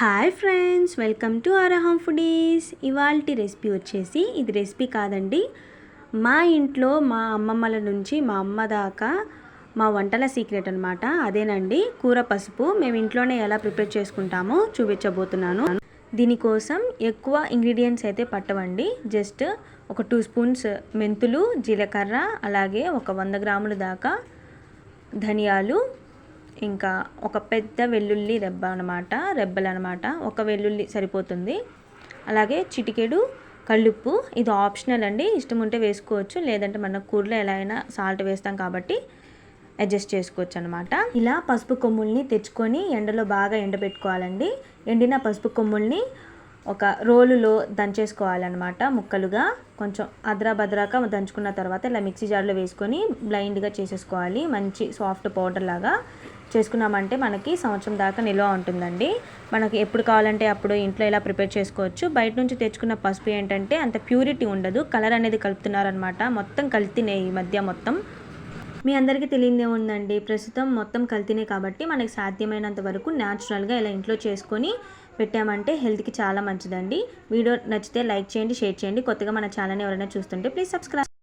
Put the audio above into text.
Hi friends welcome to Arham foodies ఇవాల్టి recipe వచ్చేసి ఇది రెసిపీ కాదండి. మా ఇంట్లో మా అమ్మమ్మల నుంచి మా అమ్మ దాకా మా వంటల సీక్రెట్ అనమాట అదేనండి కూర పసుపు మేము ఇంట్లోనే ఎలా ప్రిపేర్ చేసుకుంటామో చూపించబోతున్నాను. దీనికోసం ఎక్కువ ఇంగ్రీడియంట్స్ అయితే పట్టవండి. జస్ట్ ఒక టూ స్పూన్స్ మెంతులు జీలకర్ర అలాగే ఒక వంద గ్రాముల దాకా ధనియాలు ఇంకా ఒక పెద్ద వెల్లుల్లి రెబ్బ అనమాట రెబ్బలు అనమాట ఒక వెల్లుల్లి సరిపోతుంది. అలాగే చిటికెడు కళ్ళుప్పు ఇది ఆప్షనల్ అండి. ఇష్టం ఉంటే వేసుకోవచ్చు. లేదంటే మన కూరలో ఎలా అయినా సాల్ట్ వేస్తాం కాబట్టి అడ్జస్ట్ చేసుకోవచ్చు అనమాట ఇలా పసుపు కొమ్ముల్ని తెచ్చుకొని ఎండలో బాగా ఎండబెట్టుకోవాలండి. ఎండిన పసుపు కొమ్ముల్ని ఒక రోలులో దంచేసుకోవాలన్నమాట ముక్కలుగా. కొంచెం అద్రా భద్రాక దంచుకున్న తర్వాత ఇలా మిక్సీ జార్లో వేసుకొని బ్లైండ్గా చేసేసుకోవాలి. మంచి సాఫ్ట్ పౌడర్ లాగా. చేసుకున్నామంటే మనకి సంవత్సరం దాకా నిల్వ ఉంటుందండి. మనకి ఎప్పుడు కావాలంటే అప్పుడు ఇంట్లో ఇలా ప్రిపేర్ చేసుకోవచ్చు. బయట నుంచి తెచ్చుకున్న పసుపు ఏంటంటే అంత ప్యూరిటీ ఉండదు. కలర్ అనేది కలుపుతున్నారనమాట మొత్తం కల్తీనే ఈ మధ్య మొత్తం. మీ అందరికీ తెలియదే ఉందండి. ప్రస్తుతం మొత్తం కల్తీనే కాబట్టి మనకి సాధ్యమైనంత వరకు న్యాచురల్గా ఇలా ఇంట్లో చేసుకొని పెట్టామంటే హెల్త్కి చాలా మంచిదండి. వీడియో నచ్చితే లైక్ చేయండి షేర్ చేయండి. కొత్తగా మన ఛానల్ ఎవరైనా చూస్తుంటే ప్లీజ్ సబ్స్క్రైబ్